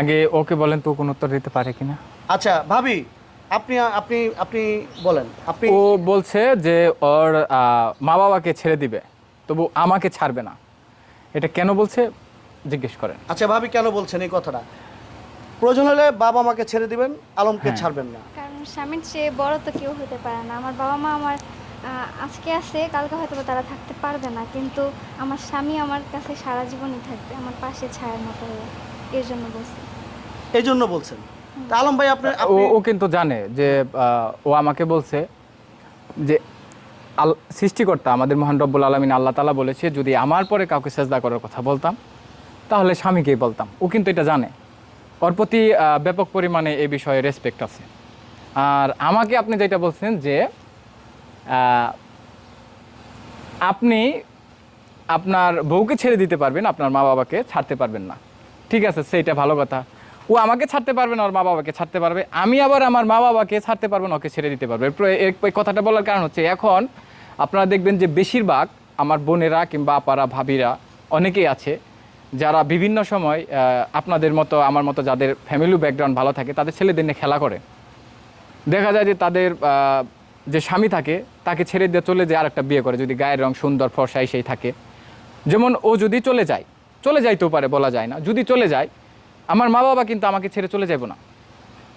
আগে ওকে বলেন তো কোনো উত্তর দিতে পারে কিনা। আচ্ছা ভাবি আপনি আপনি আপনি বলেন আপনি ও বলছে যে ওর মা বাবাকে ছেড়ে দিবে তবু আমাকে ছাড়বে না। এটা কেন বলছে? জিজ্ঞেস করেন। আচ্ছা ভাবি কেন বলছেন এই কথাটা? প্রয়োজন হলে বাবা মাকে ছেড়ে দিবেন আলমকে হ্যাঁ। ছাড়বেন না। কারণ স্বামীর চেয়ে বড় তো কেউ হতে পারে না। আমার বাবা মা আমার আজকে আছে কালকে হয়তো বা তারা থাকতে পারবে না কিন্তু আমার স্বামী আমার কাছে সারা জীবনই থাকবে আমার পাশে ছায়ার মতো হয়ে। এর জন্য বলছি এই জন্য বলছেন। তা আলম ভাই আপনি ও ও কিন্তু জানে যে আহ, ও আমাকে বলছে যে আল সৃষ্টিকর্তা আমাদের মহান রব্বুল আলমিন আল্লাহ তালা বলেছে যদি আমার পরে কাউকে সেজদা করার কথা বলতাম তাহলে স্বামীকেই বলতাম। ও কিন্তু এটা জানে। ওর প্রতি আহ, ব্যাপক পরিমাণে এই বিষয়ে রেসপেক্ট আছে। আর আমাকে আপনি যেটা বলছেন যে আহ, আপনি আপনার বউকে ছেড়ে দিতে পারবেন আপনার মা বাবাকে ছাড়তে পারবেন না। ঠিক আছে, সেইটা ভালো কথা। ও আমাকে ছাড়তে পারবে না, ওর মা বাবাকে ছাড়তে পারবে। আমি আবার আমার মা বাবাকে ছাড়তে পারব না, ওকে ছেড়ে দিতে পারবে। এই কথাটা বলার কারণ হচ্ছে, এখন আপনারা দেখবেন যে বেশিরভাগ আমার বোনেরা কিংবা আপারা, ভাবিরা অনেকেই আছে, যারা বিভিন্ন সময় আপনাদের মতো, আমার মতো যাদের ফ্যামিলি ব্যাকগ্রাউন্ড ভালো থাকে, তাদের ছেলেদের নিয়ে খেলা করে। দেখা যায় যে তাদের যে স্বামী থাকে, তাকে ছেড়ে দিয়ে চলে যায় আরেকটা বিয়ে করে, যদি গায়ের রং সুন্দর ফর্সাই সেই থাকে। যেমন ও যদি চলে যায় চলে যাইতেও পারে বলা যায় না। যদি চলে যায়, আমার মা বাবা কিন্তু আমাকে ছেড়ে চলে যাব না।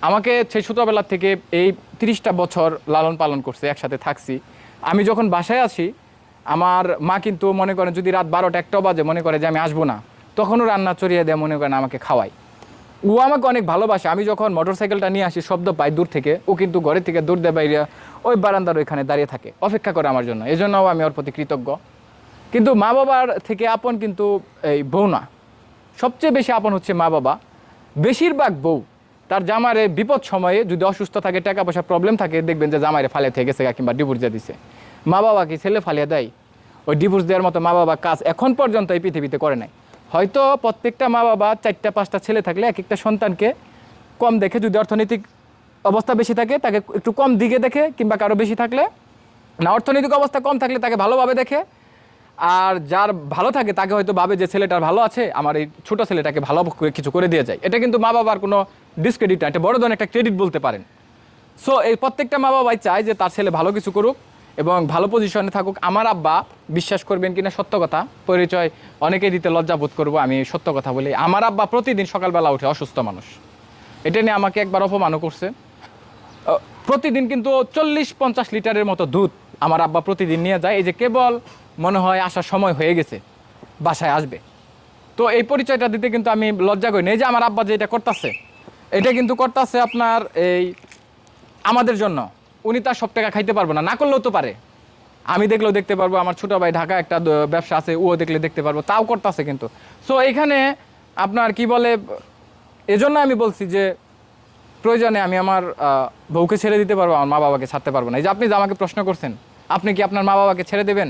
আমাকে সেই ছোটোবেলার থেকে এই তিরিশটা বছর লালন পালন করছে, একসাথে থাকছি। আমি যখন বাসায় আসি আমার মা কিন্তু মনে করেন যদি রাত বারোটা একটাও বাজে, মনে করে যে আমি আসব না, তখনও রান্না চড়িয়ে দেয়, মনে করেন আমাকে খাওয়াই ও আমাকে অনেক ভালোবাসে। আমি যখন মোটরসাইকেলটা নিয়ে আসি, শব্দ পাই দূর থেকে, ও কিন্তু ঘরের থেকে দূর দিয়ে বাইরে ওই বারান্দার ওইখানে দাঁড়িয়ে থাকে, অপেক্ষা করে আমার জন্য। এই জন্যও আমি ওর প্রতি কৃতজ্ঞ। কিন্তু মা বাবার থেকে আপন কিন্তু এই বউ না। সবচেয়ে বেশি আপন হচ্ছে মা বাবা। বেশিরভাগ বউ তার জামারে বিপদ সময়ে যদি অসুস্থ থাকে টাকা পয়সা প্রবলেম থাকে, দেখবেন যে জামাইরে ফালিয়ে থেকে গেছে কিংবা ডিভোর্স দিয়ে দিছে। মা বাবা কি ছেলে ফালিয়ে দেয়। ওই ডিভোর্স দেওয়ার মতো মা বাবা কাজ এখন পর্যন্ত এই পৃথিবীতে করে নাই। হয়তো প্রত্যেকটা মা বাবা চারটা, পাঁচটা ছেলে থাকলে এক একটা সন্তানকে কম দেখে, যদি অর্থনৈতিক অবস্থা বেশি থাকে, তাকে একটু কম দিকে দেখে, কিংবা কারও বেশি থাকলে না, অর্থনৈতিক অবস্থা কম থাকলে তাকে ভালোভাবে দেখে আর যার ভালো থাকে তাকে হয়তো ভাবে যে ছেলেটার ভালো আছে, আমার এই ছোটো ছেলেটাকে ভালো কিছু করে দিয়ে যায়। এটা কিন্তু মা বাবার কোনো ডিসক্রেডিট না, এটা বড় ধরনের একটা ক্রেডিট বলতে পারেন। সো এই প্রত্যেকটা মা বাবাই চায় যে তার ছেলে ভালো কিছু করুক এবং ভালো পজিশনে থাকুক। আমার আব্বা বিশ্বাস করবেন কিনা সত্য কথা, পরিচয় অনেকেই দিতে লজ্জা বোধ করব, আমি সত্য কথা বলি। আমার আব্বা প্রতিদিন সকালবেলা উঠে অসুস্থ মানুষ। এটা নিয়ে আমাকে একবার অপমানও করছে। প্রতিদিন কিন্তু চল্লিশ পঞ্চাশ লিটারের মতো দুধ আমার আব্বা প্রতিদিন নিয়ে যায়। এই যে কেবল মনে হয় আসার সময় হয়ে গেছে, বাসায় আসবে। তো এই পরিচয়টা দিতে কিন্তু আমি লজ্জা করি না। এই যে আমার আব্বা যে এটা করতেছে, এটা কিন্তু করতেছে আপনার এই আমাদের জন্য। উনি তার সব টাকা খাইতে পারব না না করলেও তো পারে। আমি দেখলেও দেখতে পারব, আমার ছোটো ভাই ঢাকা একটা ব্যবসা আছে ও দেখলে দেখতে পারব, তাও করতেছে কিন্তু। সো এইখানে আপনার কি বলে, এজন্য আমি বলছি যে প্রয়োজনে আমি আমার বউকে ছেড়ে দিতে পারব, আমার মা বাবাকে ছাড়তে পারব না। এই যে আপনি যে আমাকে প্রশ্ন করছেন, আপনি কি আপনার মা বাবাকে ছেড়ে দেবেন?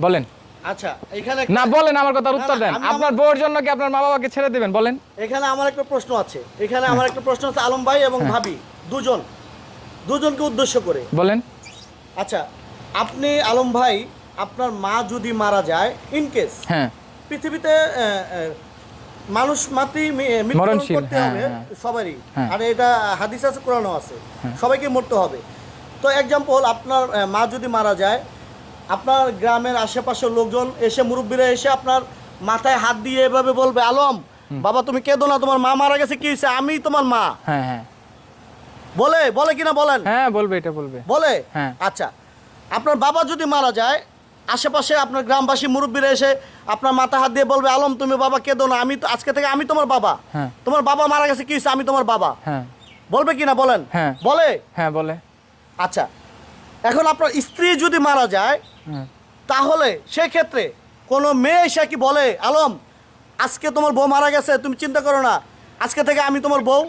বলেন। আচ্ছা এখানে না বলেন আমার কথার না, উত্তর দেন। আপনার আমার- বউয়ের জন্য কি আপনার মা বাবাকে ছেড়ে দেবেন? বলেন। এখানে আমার একটা প্রশ্ন আছে। এখানে আমার একটা প্রশ্ন আছে আলম ভাই এবং হ্যাঁ। ভাবি দুজন। দুজনকে উদ্দেশ্য করে। বলেন। আচ্ছা আপনি আলম ভাই আপনার মা যদি মারা যায় ইন কেস হ্যাঁ। পৃথিবীতে মানুষ মাতৃ মরণশীল, করতে হ্যাঁ, হবে হ্যাঁ। সবারই। হ্যাঁ। আর এটা হাদিস আছে কোরআনও আছে। সবাইকে মরতে হবে। তো এক্সাম্পল আপনার মা যদি মারা যায় আপনার গ্রামের আশেপাশের লোকজন এসে মুরব্বীরা এসে আপনার মাথায় হাত দিয়ে এভাবে বলবে আলম বাবা তুমি কেঁদো না তোমার মা মারা গেছে কি হয়েছে? আমি তোমার মা। হ্যাঁ হ্যাঁ। বলে বলে কিনা বলেন? হ্যাঁ বলবে এটা বলবে। বলে? হ্যাঁ। আচ্ছা আপনার বাবা যদি মারা যায় আশেপাশে আপনার গ্রামবাসী মুরব্বীরা এসে আপনার মাথা হাত দিয়ে বলবে আলম তুমি বাবা কেঁদো না আমি তো আজকে থেকে আমি তোমার বাবা। হ্যাঁ। তোমার বাবা মারা গেছে কি হয়েছে? আমি তোমার বাবা। হ্যাঁ। বলবে কিনা বলেন? হ্যাঁ। বলে? হ্যাঁ বলে। আচ্ছা এখন আপনার স্ত্রী যদি মারা যায় হ্যাঁ। তাহলে সেক্ষেত্রে কোনো মেয়ে এসে কি বলে আলম আজকে তোমার বউ মারা গেছে তুমি চিন্তা করো না আজকে থেকে আমি তোমার বউ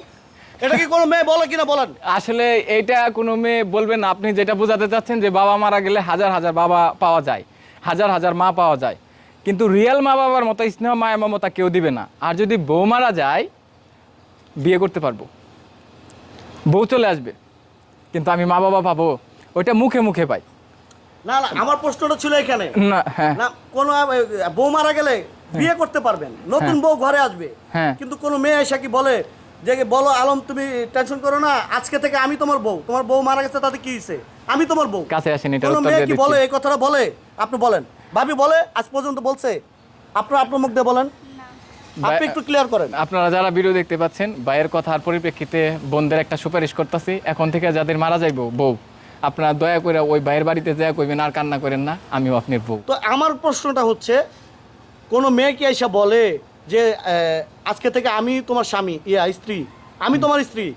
এটা কি কোনো মেয়ে বলে কিনা বলেন? আসলে এইটা কোনো মেয়ে বলবেন আপনি যেটা বোঝাতে চাচ্ছেন যে বাবা মারা গেলে হাজার হাজার বাবা পাওয়া যায় হাজার হাজার মা পাওয়া যায়। কিন্তু রিয়েল মা বাবার মতো স্নেহ মায়া মমতা কেউ দিবে না। আর যদি বউ মারা যায় বিয়ে করতে পারব। বউ চলে আসবে কিন্তু আমি মা বাবা পাবো। ওইটা মুখে মুখে পাই। না না আমার প্রশ্নটা ছিল এখানে। না হ্যাঁ। না কোনো বউ মারা গেলে বিয়ে করতে পারবেন। নতুন বউ ঘরে আসবে। হ্যাঁ। কিন্তু কোনো মেয়ে এসে কি বলে যে বলো আলম তুমি টেনশন করো না আজকে থেকে আমি তোমার বউ। তোমার বউ মারা গেছে তাতে কি হয়েছে আমি তোমার বউ। কাছে আসেন এটা কোনো মেয়ে কি বলে এই কথাটা বলে? আপনি বলেন। ভাবি বলে আজ পর্যন্ত বলছে। আপনার আপনার মুখ দিয়ে বলেন। আপনি একটু ক্লিয়ার করেন। আপনারা যারা ভিডিও দেখতে পাচ্ছেন ভাইয়ের কথার পরিপ্রেক্ষিতে বোনদের একটা সুপারিশ করতেছি। এখন থেকে যাদের মারা যাইব বউ। আপনারা দয়া করে ওই ভাইয়ের বাড়িতে যা কইবেন আর কান্না করেন না আমিও আপনার বউ। তো আমার প্রশ্নটা হচ্ছে কোনো মেয়ে কি এসে বলে যে আজকে থেকে আমি তোমার স্বামী ইয়া স্ত্রী আমি তোমার স্ত্রী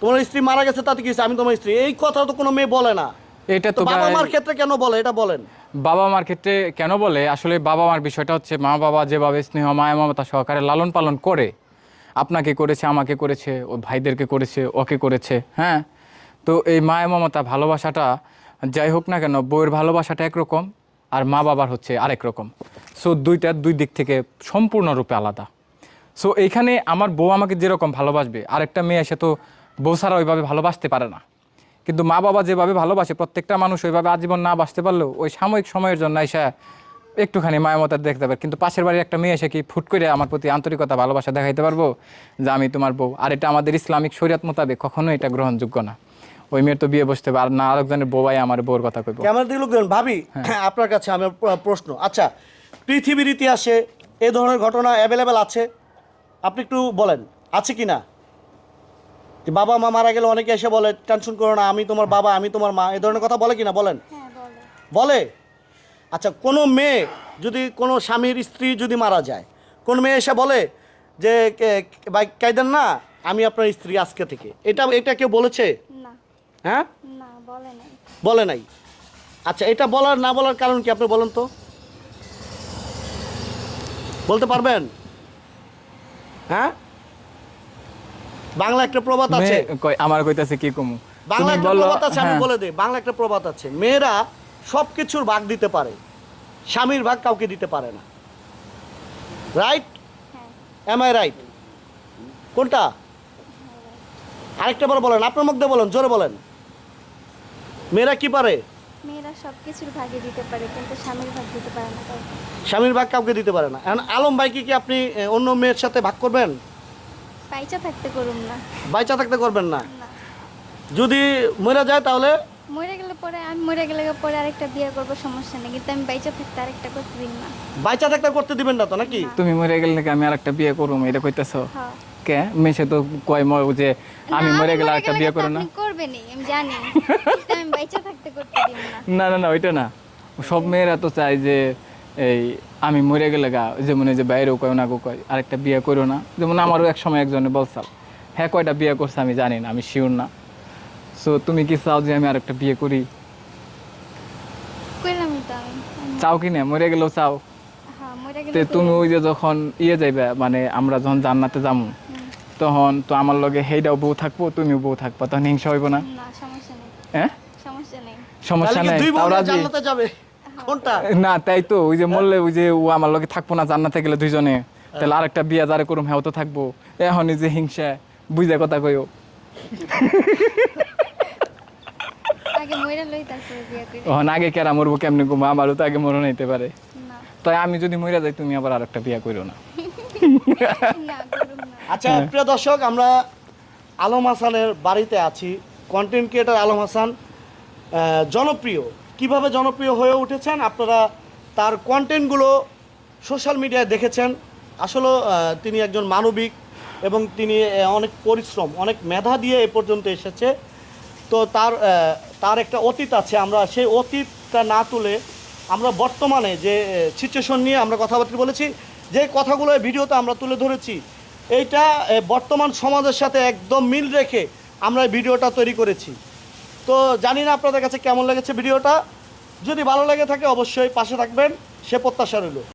তোমার স্ত্রী মারা গেছে তাতে কি? আমি তোমার স্ত্রী। এই কথা তো কোনো মেয়ে বলে না। এটা তো তো বাবা মার ক্ষেত্রে কেন বলে? এটা বলেন। বাবা মার ক্ষেত্রে কেন বলে? আসলে বাবা মার বিষয়টা হচ্ছে মা বাবা যেভাবে স্নেহ মায়া মমতা সহকারে লালন পালন করে আপনাকে করেছে আমাকে করেছে ও ভাইদেরকে করেছে ওকে করেছে হ্যাঁ? তো এই মায়া মমতা ভালোবাসাটা যাই হোক না কেন, বউয়ের ভালোবাসাটা একরকম আর মা বাবার হচ্ছে আরেক রকম। সো দুইটা দুই দিক থেকে সম্পূর্ণরূপে আলাদা। সো এইখানে আমার বউ আমাকে যেরকম ভালোবাসবে, আরেকটা মেয়ে এসে তো বউ ছাড়া ওইভাবে ভালোবাসতে পারে না। কিন্তু মা বাবা যেভাবে ভালোবাসে, প্রত্যেকটা মানুষ ওইভাবে আজীবন না বাঁচতে পারলেও ওই সাময়িক সময়ের জন্য এসে একটুখানি মায়ামতা দেখতে পারে। কিন্তু পাশের বাড়ির একটা মেয়ে এসে কি ফুট করে আমার প্রতি আন্তরিকতা, ভালোবাসা দেখাইতে পারব? যে আমি তোমার বউ। আর এটা আমাদের ইসলামিক শরীয়ত মোতাবেক কখনোই এটা গ্রহণযোগ্য না। ওই মেয়ের তো বিয়ে বসতে হবে আর না আরেকজনের বউয়াই আমার বউর কথা কইব। ক্যামেরা দিকে লোক দেবেন ভাবি হ্যাঁ। আপনার কাছে আমার প্রশ্ন। আচ্ছা পৃথিবীর ইতিহাসে এ ধরনের ঘটনা অ্যাভেলেবেল আছে? আপনি একটু বলেন আছে কি না বাবা মা মারা গেলে অনেকে এসে বলে টেনশন করো না আমি তোমার বাবা আমি তোমার মা। এ ধরনের কথা বলে কিনা? বলেন। হ্যাঁ বলে। বলে? আচ্ছা কোনো মেয়ে যদি কোনো স্বামীর স্ত্রী যদি মারা যায় কোন মেয়ে এসে বলে যে কে- কে- ভাই কাইদেন না আমি আপনার স্ত্রী আজকে থেকে। এটা এটা কেউ বলেছে? না। হ্যাঁ? বলে নাই। বলে নাই। আচ্ছা এটা বলার না বলার কারণ কি আপনি বলেন তো? বলতে পারবেন? হ্যাঁ? বাংলা একটা প্রবাদ আছে। আমার কইতাছে কি কমু? বাংলা একটা প্রবাদ আছে আমি হ্যাঁ। বলে দিই বাংলা একটা প্রবাদ আছে। মেয়েরা সব কিছুর ভাগ দিতে পারে। স্বামীর ভাগ কাউকে দিতে পারে না। রাইট হ্যাঁ। এম আই রাইট কোনটা? আরেকটা বার বলেন আপনার মধ্যে বলেন জোরে বলেন। মেয়েরা কি পারে? মেয়েরা সব কিছুর ভাগে দিতে পারে কিন্তু স্বামীর ভাগ দিতে পারে না কাউকে। স্বামীর ভাগ কাউকে দিতে পারে না। এখন আলম ভাইকে কি আপনি এ, অন্য মেয়ের সাথে ভাগ করবেন? পাইচা থাকতে করুম না। বাইচা থাকতে করবেন না? না। যদি মরে যায় তাহলে? মরে গেলে পরে আমি মরে গেলে পরে আরেকটা বিয়ে করব সমস্যা নেই কিন্তু আমি বাইচা থাকতে আরেকটা করতে দিন না। বাইচা থাকতে করতে দিবেন না তো নাকি? তুমি মরে গেলে নাকি আমি আরেকটা বিয়ে করুম এটা কইতাছো? হ্যাঁ। কে? মেসে তো কয় ম- যে আমি মরে গেলে আরেকটা বিয়ে করো না। আপনি করবেনই আমি জানি। আমি বাইচা থাকতে করতে না। না না ওইটা না। সব মেয়েরা তো চায় যে এই আমি মরে গেলে গা যেমন যে বাইরেও কয় না গো কয় আরেকটা বিয়ে করো না। যেমন আমারও এক সময় একজনে বলছাল হ্যাঁ কয়টা বিয়ে করছে আমি জানি না আমি শিওর না। সো তুমি কি চাও যে আমি আরেকটা বিয়ে করি? চাও কি না? মরে গেলেও চাও। মরে তে তুমি ওই যে যখন ইয়ে যাইবে মানে আমরা যখন জান্নাতে যাব তখন তো আমার লগে হেইটাও বউ থাকব তুমিও বউ থাকব তখন হিংসা হইব না। না সমস্যা নেই। হ্যাঁ? সমস্যা নেই। জান্নাতে যাবে। কোনটা? না তাই তো ওই যে মরলে ওই যে ও আমার লগে থাকব না জান্নাতে গেলে দুইজনে। তাহলে আরেকটা বিয়া যারে করুম হ্যাঁ তো থাকব। এখন এই যে হিংসা বুঝে কথা কইও। আগে মরে লই তারপরে বিয়ে করি ওখানে আগে কেরা মরবো কেমনি ঘুমা আমারও তো আগে মরণ হইতে পারে। তাই আমি যদি মরে যাই তুমি আবার আরেকটা বিয়া করো না। আচ্ছা প্রিয় দর্শক আমরা আলম হাসানের বাড়িতে আছি। কন্টেন্ট ক্রিয়েটার আলম হাসান জনপ্রিয়। কীভাবে জনপ্রিয় হয়ে উঠেছেন? আপনারা তার কন্টেন্টগুলো সোশ্যাল মিডিয়ায় দেখেছেন। আসলে তিনি একজন মানবিক এবং তিনি অনেক পরিশ্রম অনেক মেধা দিয়ে এ পর্যন্ত এসেছে। তো তার তার একটা অতীত আছে। আমরা সেই অতীতটা না তুলে আমরা বর্তমানে যে সিচুয়েশন নিয়ে আমরা কথাবার্তা বলেছি, যে কথাগুলো ভিডিওতে আমরা তুলে ধরেছি, এইটা বর্তমান সমাজের সাথে একদম মিল রেখে আমরা ভিডিওটা তৈরি করেছি। তো জানি না আপনাদের কাছে কেমন লেগেছে ভিডিওটা যদি ভালো লেগে থাকে অবশ্যই পাশে থাকবেন, সে প্রত্যাশা রইল।